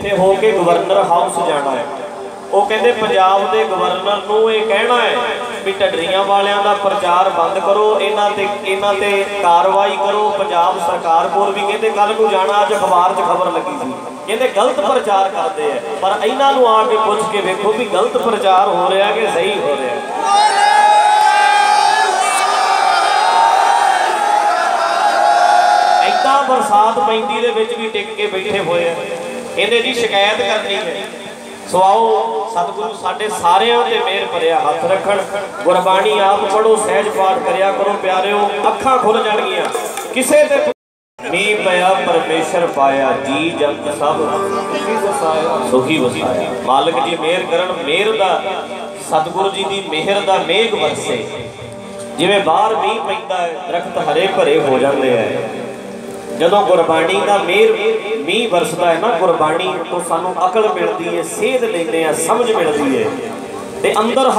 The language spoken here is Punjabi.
ਇੱਥੇ ਹੋ ਕੇ ਗਵਰਨਰ ਹਾਊਸ ਜਾਣਾ ਹੈ। ਉਹ ਕਹਿੰਦੇ ਪੰਜਾਬ ਦੇ ਗਵਰਨਰ ਨੂੰ ਇਹ ਕਹਿਣਾ ਹੈ ਵੀ ਢੱਡਰੀਆਂ ਵਾਲਿਆਂ ਦਾ ਪ੍ਰਚਾਰ ਬੰਦ ਕਰੋ, ਇਹਨਾਂ ਤੇ ਇਹਨਾਂ ਤੇ ਕਾਰਵਾਈ ਕਰੋ। ਪੰਜਾਬ ਸਰਕਾਰ ਕੋਲ ਵੀ ਕਹਿੰਦੇ ਕੱਲ ਨੂੰ ਜਾਣਾ, ਅੱਜ ਅਖਬਾਰ 'ਚ ਖਬਰ ਲੱਗੀ ਸੀ। ਕਹਿੰਦੇ ਗਲਤ ਪ੍ਰਚਾਰ ਕਰਦੇ ਆ। ਪਰ ਇਹਨਾਂ ਨੂੰ ਆ ਕੇ ਪੁੱਛ ਕੇ ਵੇਖੋ ਵੀ ਗਲਤ ਪ੍ਰਚਾਰ ਹੋ ਰਿਹਾ ਕਿ ਸਹੀ ਹੋ ਰਿਹਾ। ਐਦਾਂ ਬਰਸਾਤ ਪੈਂਦੀ ਦੇ ਵਿੱਚ ਵੀ ਟਿਕ ਕੇ ਬੈਠੇ ਹੋਏ ਆ। ਕਹਿੰਦੇ ਜੀ, ਸ਼ਿਕਾਇਤ ਕਰਨੀ ਹੈ। ਸੋ ਆਓ, ਸਤਿਗੁਰੂ ਸਾਡੇ ਸਾਰਿਆਂ ਤੇ ਮਿਹਰ ਭਰਿਆ, ਹੱਥ ਰੱਖਣ। ਗੁਰਬਾਣੀ ਆਪ ਪੜੋ ਸਹਿਜ ਪਾਠ ਕਰਿਆ ਕਰੋ, ਪਿਆਰਿਓ, ਅੱਖਾਂ ਖੁੱਲ ਜਾਣਗੀਆਂ। ਕਿਸੇ ਤੇ ਮੀਂਹ ਪਿਆ, ਪਰਮੇਸ਼ਰ ਪਾਇਆ, ਜੀ ਜੰਤ ਸਭ ਸੁਖੀ ਵਸਾਇਆ। ਮਾਲਕ ਜੀ, ਮਿਹਰ ਕਰਨ, ਮਿਹਰ ਦਾ, ਸਤਿਗੁਰੂ ਜੀ ਦੀ ਮਿਹਰ ਦਾ ਮੇਘ ਵਰਸੇ। ਜਿਵੇਂ ਬਾਹਰ ਮੀਂਹ ਪੈਂਦਾ ਹੈ, ਦਰਖਤ ਹਰੇ ਭਰੇ ਹੋ ਜਾਂਦੇ ਆ ਜਦੋਂ ਗੁਰਬਾਣੀ ਦਾ ਮੇਰ ਮੀਂਹ ਵਰਸਦਾ ਹੈ ਨਾ, ਗੁਰਬਾਣੀ ਤੋਂ ਸਾਨੂੰ ਅਕਲ ਮਿਲਦੀ ਹੈ, ਸੇਧ ਲੈਂਦੇ ਆ ਸਮਝ ਮਿਲਦੀ ਹੈ। ਤੇ ਅੰਦਰ